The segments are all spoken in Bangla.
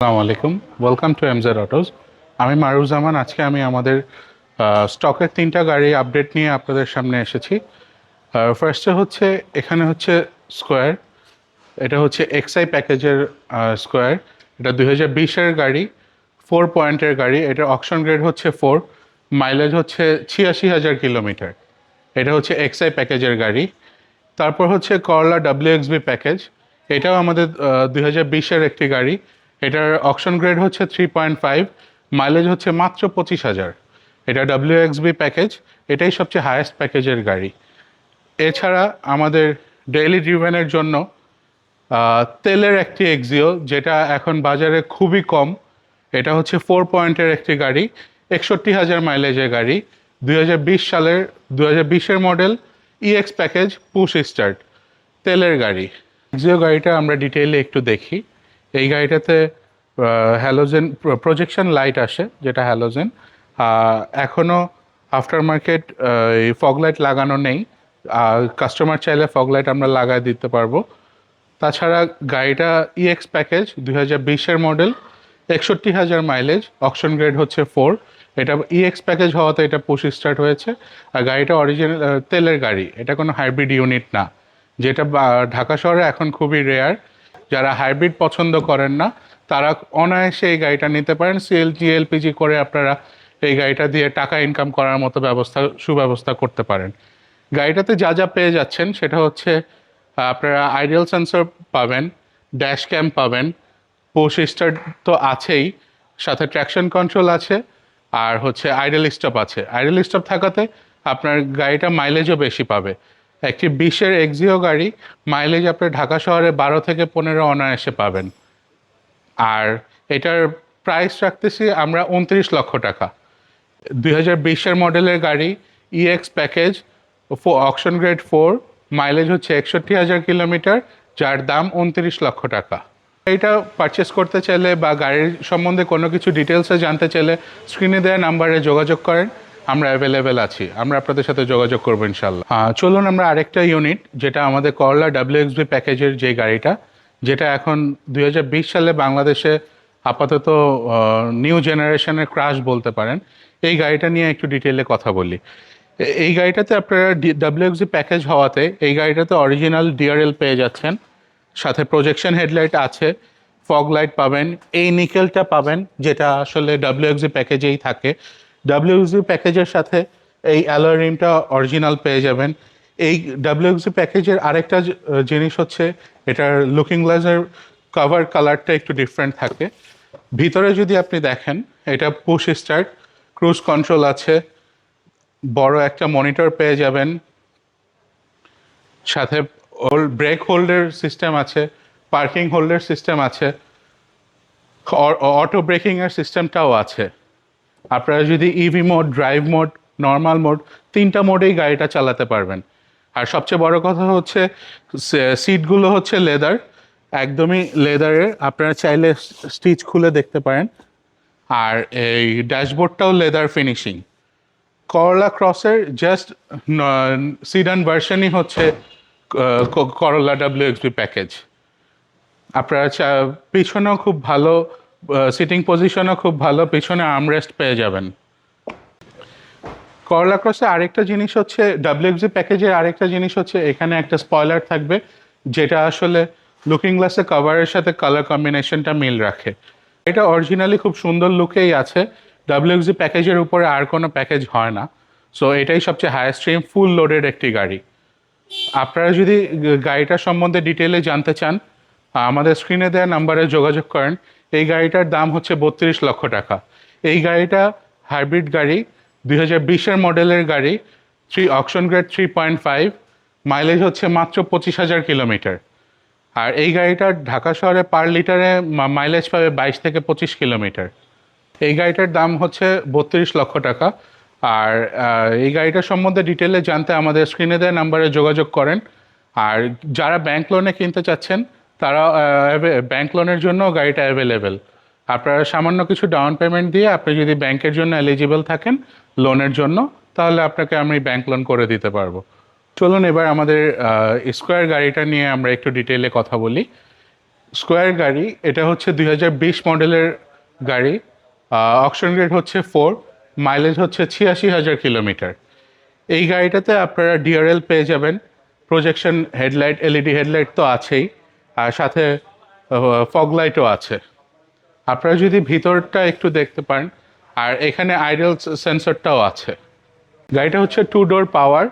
আসসালামু আলাইকুম। ওয়েলকাম টু এমজেড অটোজ আমি মারুজামান আজকে আমি আমাদের স্টকের তিনটা গাড়ি আপডেট নিয়ে আপনাদের সামনে এসেছি। ফার্স্টে হচ্ছে, এখানে হচ্ছে স্কোয়ার এটা হচ্ছে এক্সআই প্যাকেজের স্কোয়ার এটা দুই হাজার বিশের গাড়ি ফোর পয়েন্টের গাড়ি। এটা অকশন গ্রেড হচ্ছে ফোর মাইলেজ হচ্ছে ছিয়াশি হাজার কিলোমিটার। এটা হচ্ছে এক্সআই প্যাকেজের গাড়ি। তারপর হচ্ছে করলা ডাব্লিউএক্সবি প্যাকেজ। এটাও আমাদের দুই হাজার বিশের একটি গাড়ি। এটার অকশন গ্রেড হচ্ছে থ্রি পয়েন্ট ফাইভ মাইলেজ হচ্ছে মাত্র পঁচিশ হাজার। এটা ডাব্লিউএক্সবি প্যাকেজ এটাই সবচেয়ে হায়েস্ট প্যাকেজের গাড়ি। এছাড়া আমাদের ডেইলি ড্রিভেনের জন্য তেলের একটি এক্সিও যেটা এখন বাজারে খুবই কম। এটা হচ্ছে ফোর পয়েন্টের একটি গাড়ি, একষট্টি হাজার মাইলেজের গাড়ি বিশ সালের দু হাজার model EX package push start তেলের গাড়ি। এক্সিও গাড়িটা আমরা ডিটেইলে একটু দেখি। এই গাড়িটাতে হ্যালোজেন প্রজেকশন লাইট আসে, যেটা হ্যালোজেন এখনও আফটার মার্কেট এই ফগ লাইট লাগানো নেই। কাস্টমার চাইলে ফগ লাইট আমরা লাগায় দিতে পারব। তাছাড়া গাড়িটা ইএক্স প্যাকেজ দুই হাজার বিশের মডেল একষট্টি হাজার মাইলেজ অকশন গ্রেড হচ্ছে ফোর এটা ইএক্স প্যাকেজ হওয়াতে এটা পুশ স্টার্ট হয়েছে। আর গাড়িটা অরিজিনাল তেলের গাড়ি। এটা কোনো হাইব্রিড ইউনিট না। যেটা ঢাকা শহরে এখন খুবই রেয়ার যারা হাইব্রিড পছন্দ করেন না, তারা অনায়াসে এই গাড়িটা নিতে পারেন। সিএলজি এলপিজি করে আপনারা এই গাড়িটা দিয়ে টাকা ইনকাম করার মতো ব্যবস্থা, সুব্যবস্থা করতে পারেন। গাড়িটাতে যা যা পেয়ে যাচ্ছেন, সেটা হচ্ছে, আপনারা আইডিয়াল সেন্সর পাবেন ড্যাশ ক্যাম পাবেন পোষ স্টার্ট তো আছেই, সাথে ট্র্যাকশন কন্ট্রোল আছে, আর হচ্ছে আইডল স্টপ আছে। আইডল স্টপ থাকাতে আপনার গাড়িটা মাইলেজও বেশি পাবে। একটি বিশের এক্সিও গাড়ি মাইলেজ আপনি ঢাকা শহরে বারো থেকে পনেরো অনায়াসে পাবেন। আর এটার প্রাইস রাখতেছি আমরা উনত্রিশ লক্ষ টাকা। দুই হাজার বিশের মডেলের গাড়ি EX package auction grade four mileage হচ্ছে একষট্টি হাজার কিলোমিটার, যার দাম উনত্রিশ লক্ষ টাকা। এটা পারচেস করতে চাইলে বা গাড়ির সম্বন্ধে কোনো কিছু ডিটেলসে জানতে চাইলে স্ক্রিনে দেওয়া নাম্বারে যোগাযোগ করেন। আমরা অ্যাভেলেবেল আছি। আমরা আপনাদের সাথে যোগাযোগ করব ইনশাল্লাহ চলুন আমরা আরেকটা ইউনিট যেটা আমাদের করলা ডাব্লিউএক্সবি প্যাকেজের যে গাড়িটা, যেটা এখন দুই হাজার বিশ সালে বাংলাদেশে আপাতত নিউ জেনারেশনের ক্রাশ বলতে পারেন। এই গাড়িটা নিয়ে একটু ডিটেলে কথা বলি। এই গাড়িটাতে আপনারা ডাব্লিউএক্সি প্যাকেজ হওয়াতে এই গাড়িটাতে অরিজিনাল ডিআরএল পেয়ে যাচ্ছেন। সাথে প্রজেকশন হেডলাইট আছে ফগ লাইট পাবেন, এই নিকেলটা পাবেন, যেটা আসলে ডাব্লিউএক্সি প্যাকেজেই থাকে। ডাব্লিউএক্সি প্যাকেজের সাথে এই অ্যালয় রিমটা অরিজিনাল পেয়ে যাবেন। এই ডাব্লিউএক্সি প্যাকেজের আরেকটা জিনিস হচ্ছে, এটার লুকিং গ্লাসের কভার কালারটা একটু ডিফারেন্ট থাকে। ভিতরে যদি আপনি দেখেন, এটা পুশ স্টার্ট ক্রুজ কন্ট্রোল আছে, বড় একটা মনিটর পেয়ে যাবেন। সাথে ব্রেক হোল্ডের সিস্টেম আছে পার্কিং হোল্ডের সিস্টেম আছে অটো ব্রেকিংয়ের সিস্টেমটাও আছে। আপনারা যদি EV mode drive mode normal mode তিনটা মোডেই গাড়িটা চালাতে পারবেন। আর সবচেয়ে বড় কথা হচ্ছে সিটগুলো হচ্ছে লেদার একদমই লেদারের আপনারা চাইলে স্টিচ খুলে দেখতে পারেন। আর এই ড্যাশবোর্ডটাও লেদার ফিনিশিং করলা ক্রসের জাস্ট সিডান ভার্সনই হচ্ছে করলা ডাব্লিউএক্সবি প্যাকেজ আপনারা চা- পিছনেও খুব ভালো সিটিং পজিশনও খুব ভালো, পিছনে আর্মরেস্ট পেয়ে যাবেন। করলা ক্রসে আরেকটা জিনিস হচ্ছে ডাব্লিউএক্সি প্যাকেজের আরেকটা জিনিস হচ্ছে, এখানে একটা স্পয়লার থাকবে, যেটা আসলে লুকিং গ্লাসে কভারের সাথে কালার কম্বিনেশনটা মিল রাখে। এটা অরিজিনালি খুব সুন্দর লুকেই আছে ডাব্লিউএক্সি প্যাকেজের উপরে আর কোনো প্যাকেজ হয় না। সো এটাই সবচেয়ে হাই স্ট্রিম ফুল লোডেড একটি গাড়ি। আপনারা যদি, গ- গাড়িটার সম্বন্ধে ডিটেলে জানতে চান, আমাদের স্ক্রিনে দেওয়া নাম্বারে যোগাযোগ করেন। এই গাড়িটার দাম হচ্ছে বত্রিশ লক্ষ টাকা। এই গাড়িটা হাইব্রিড গাড়ি, দুই হাজার বিশের মডেলের গাড়ি three auction grade three point five mileage হচ্ছে মাত্র পঁচিশ হাজার কিলোমিটার। আর এই গাড়িটার ঢাকা শহরে পার লিটারে মাইলেজ পাবে বাইশ থেকে পঁচিশ কিলোমিটার। এই গাড়িটার দাম হচ্ছে বত্রিশ লক্ষ টাকা। আর এই গাড়িটার সম্বন্ধে ডিটেলে জানতে আমাদের স্ক্রিনে দেওয়া নাম্বারে যোগাযোগ করেন। আর যারা ব্যাংক লোনে কিনতে চাচ্ছেন তারা ব্যাংক লোনের জন্য গাড়িটা অ্যাভেলেবেল আপনারা সামান্য কিছু ডাউন পেমেন্ট দিয়ে আপনি যদি ব্যাংকের জন্য এলিজিবল থাকেন লোনের জন্য, তাহলে আপনাকে আমি ব্যাংক লোন করে দিতে পারব। চলুন এবার আমাদের স্কোয়ার গাড়িটা নিয়ে আমরা একটু ডিটেলে কথা বলি। স্কোয়ার গাড়ি, এটা হচ্ছে দু হাজার বিশ মডেলের গাড়ি। অকশন রেট হচ্ছে ফোর মাইলেজ হচ্ছে ছিয়াশি হাজার কিলোমিটার এই গাড়িটাতে আপনারা ডিআরএল পেয়ে যাবেন। প্রজেকশন হেডলাইট এলইডি হেডলাইট তো আছেই। আর সাথে ফগ লাইটও আছে। আপনারা যদি ভিতরটা একটু দেখতে পারেন আর এখানে আইডল সেন্সরটাও আছে। গাড়িটা হচ্ছে টু ডোর পাওয়ার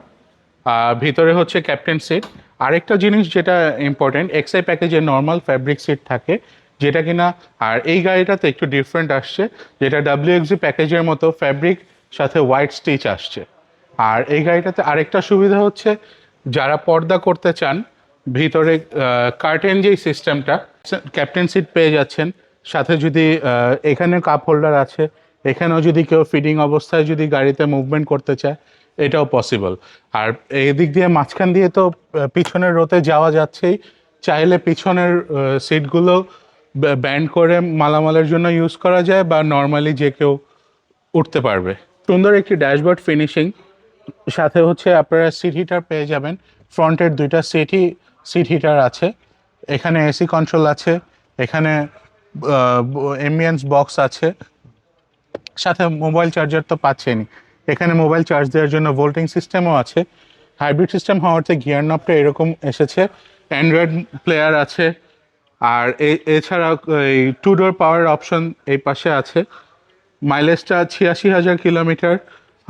ভিতরে হচ্ছে ক্যাপ্টেন সিট আরেকটা জিনিস যেটা ইম্পর্টেন্ট এক্সআই প্যাকেজে নর্মাল ফ্যাব্রিক সিট থাকে, যেটা কিনা, আর এই গাড়িটাতে একটু ডিফারেন্ট আসছে, যেটা ডাব্লিউএক্সি প্যাকেজের মতো ফ্যাব্রিক সাথে হোয়াইট স্টিচ আসছে। আর এই গাড়িটাতে আরেকটা সুবিধা হচ্ছে, যারা পর্দা করতে চান ভিতরে কার্টেন যেই সিস্টেমটা ক্যাপ্টেন সিট পেয়ে যাচ্ছেন। সাথে যদি এখানে কাপ হোল্ডার আছে, এখানেও যদি কেউ ফিডিং অবস্থায় যদি গাড়িতে মুভমেন্ট করতে চায়, এটাও পসিবল আর এদিক দিয়ে মাঝখান দিয়ে তো পিছনের রোতে যাওয়া যাচ্ছেই। চাইলে পিছনের সিটগুলো ব্যান্ড করে মালামালের জন্য ইউজ করা যায় বা নর্মালি যে কেউ উঠতে পারবে। সুন্দর একটি ড্যাশবোর্ড ফিনিশিং সাথে হচ্ছে আপনারা সিট হিটার পেয়ে যাবেন। ফ্রন্টের দুইটা সিটই সিট হিটার আছে, এখানে এসি কন্ট্রোল আছে, এখানে এমবিএন্স বক্স আছে, সাথে মোবাইল চার্জার তো পাচ্ছেনই এখানে মোবাইল চার্জ দেওয়ার জন্য ভোল্টিং সিস্টেমও আছে হাইব্রিড সিস্টেম হওয়াতে গিয়ার নবটা এরকম এসেছে অ্যান্ড্রয়েড প্লেয়ার আছে, আর এছাড়া এই টু ডোর পাওয়ার অপশন এই পাশে আছে মাইলেজটা ছিয়াশি হাজার কিলোমিটার,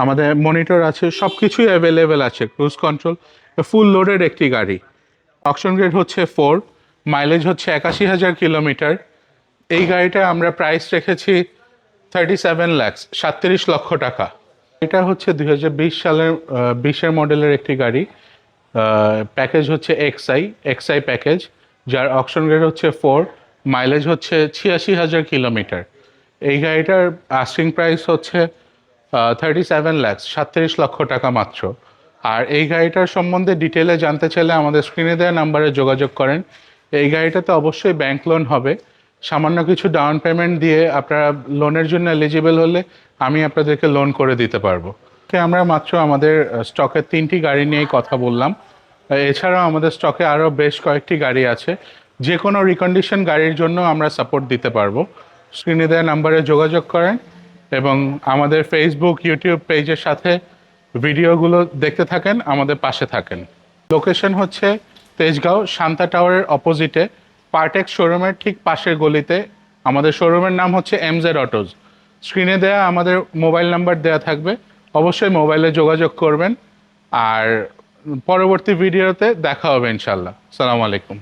আমাদের মনিটর আছে সব কিছুই অ্যাভেলেবেল আছে ক্রুজ কন্ট্রোল ফুল লোডেড একটি গাড়ি। অকশন গ্রেড হচ্ছে ফোর, মাইলেজ হচ্ছে একাশি হাজার কিলোমিটার। এই গাড়িটা আমরা প্রাইস রেখেছি থার্টি সেভেন ল্যাক্স সাতত্রিশ লক্ষ টাকা। এটা হচ্ছে দুই হাজার বিশ সালের বিশের মডেলের একটি গাড়ি। প্যাকেজ হচ্ছে এক্সআই এক্সআই প্যাকেজ যার অকশন গ্রেড হচ্ছে ফোর, মাইলেজ হচ্ছে ছিয়াশি হাজার কিলোমিটার। এই গাড়িটার আস্কিং প্রাইস হচ্ছে থার্টি সেভেন ল্যাক্স সাতত্রিশ লক্ষ টাকা মাত্র। আর এই গাড়িটার সম্বন্ধে ডিটেলে জানতে চাইলে আমাদের স্ক্রিনে দেওয়া নাম্বারে যোগাযোগ করেন। এই গাড়িটাতে অবশ্যই ব্যাংক লোন হবে। সামান্য কিছু ডাউন পেমেন্ট দিয়ে আপনারা লোনের জন্য এলিজিবল হলে আমি আপনাদেরকে লোন করে দিতে পারব। আমরা মাত্র আমাদের স্টকের তিনটি গাড়ি নিয়েই কথা বললাম। এছাড়াও আমাদের স্টকে আরও বেশ কয়েকটি গাড়ি আছে। যে কোনো রিকন্ডিশন গাড়ির জন্য আমরা সাপোর্ট দিতে পারব। স্ক্রিনে দেওয়া নাম্বারে যোগাযোগ করেন এবং আমাদের ফেসবুক ইউটিউব পেজের সাথে ভিডিওগুলো দেখতে থাকেন, আমাদের পাশে থাকেন। লোকেশন হচ্ছে তেজগাঁও, শান্তা টাওয়ারের অপোজিটে পার্টেক্স শোরুমের ঠিক পাশের গলিতে। আমাদের শোরুমের নাম হচ্ছে এমজেড অটোজ স্ক্রিনে দেয়া আমাদের মোবাইল নাম্বার দেয়া থাকবে। অবশ্যই মোবাইলে যোগাযোগ করবেন। আর পরবর্তী ভিডিওতে দেখা হবে ইনশাল্লাহ সালামু আলাইকুম।